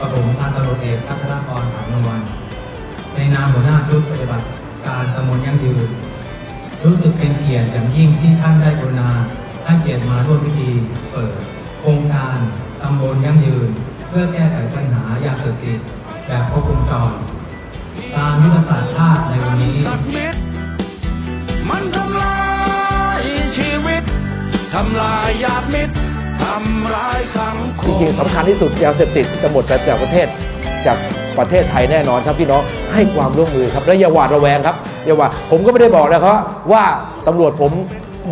กระผมพันตำรวจเอกพัทรกรถามนวัน ในนามหัวหน้าชุดปฏิบัติการตำบลยั่งยืน รู้สึกเป็นเกียรติอย่างยิ่งที่ท่านได้กรุณาให้เกียรติมาร่วมพิธีเปิด โครงการตำบลยั่งยืน เพื่อแก้ไขปัญหายาเสพติดแบบครบวงจรตามยุทธศาสตร์ชาติในวันนี้ มันทำลายชีวิต ทำลายญาติมิตร จริงๆสำคัญที่สุดยาเสพติดจะหมดไปจากประเทศจากประเทศไทยแน่นอนถ้าพี่น้องให้ความร่วมมือครับและอย่าหวาดระแวงครับอย่าหวาดผมก็ไม่ได้บอกนะครับว่าตำรวจผม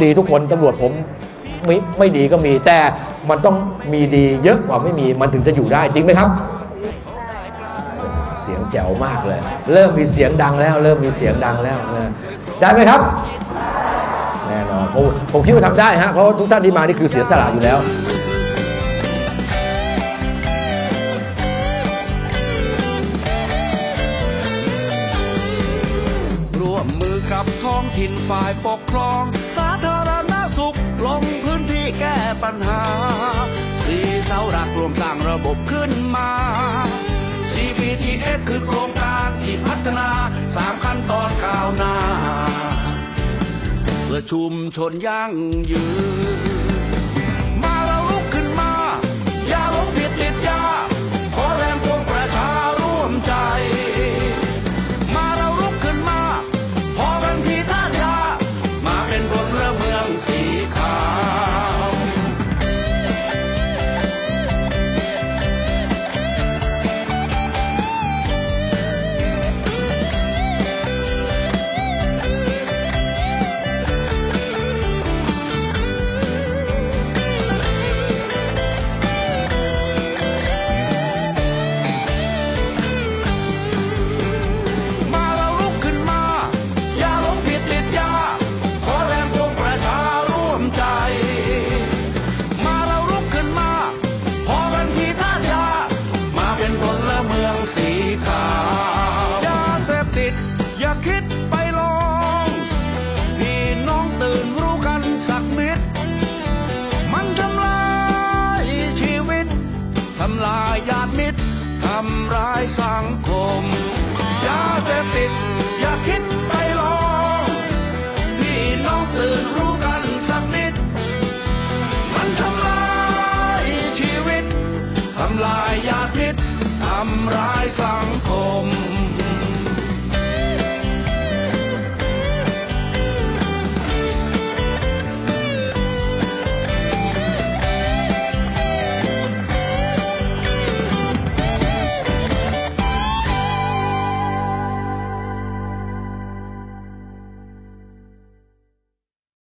ดีทุกคนตำรวจผมไม่ไม่ดีก็มี แต่มันต้องมีดีเยอะกว่าไม่มีมันถึงจะอยู่ได้จริงไหมครับ เสียงแจ๋วมากเลย เริ่มมีเสียงดังแล้ว เริ่มมีเสียงดังแล้วนะได้ไหมครับ แน่นอนผมผมคิดว่าทำได้ฮะเพราะทุกท่านที่มานี่คือเสียสละอยู่แล้วร่วมมือกับท้องถิ่นฝ่ายปกครอง สาธารณสุขลงพื้นที่แก้ปัญหาสีเสาหลักรวมสร้างระบบขึ้นมา CPTS คือโครงการที่พัฒนาสามขั้น ชุมชนยั่งยืนำร้ายสังคม ยาเสพติดอย่าคิดไปลองพี่น้องตื่นรู้กันสักนิด มันทำลายชีวิต ทำลายยาพิษ ทำร้ายสังคม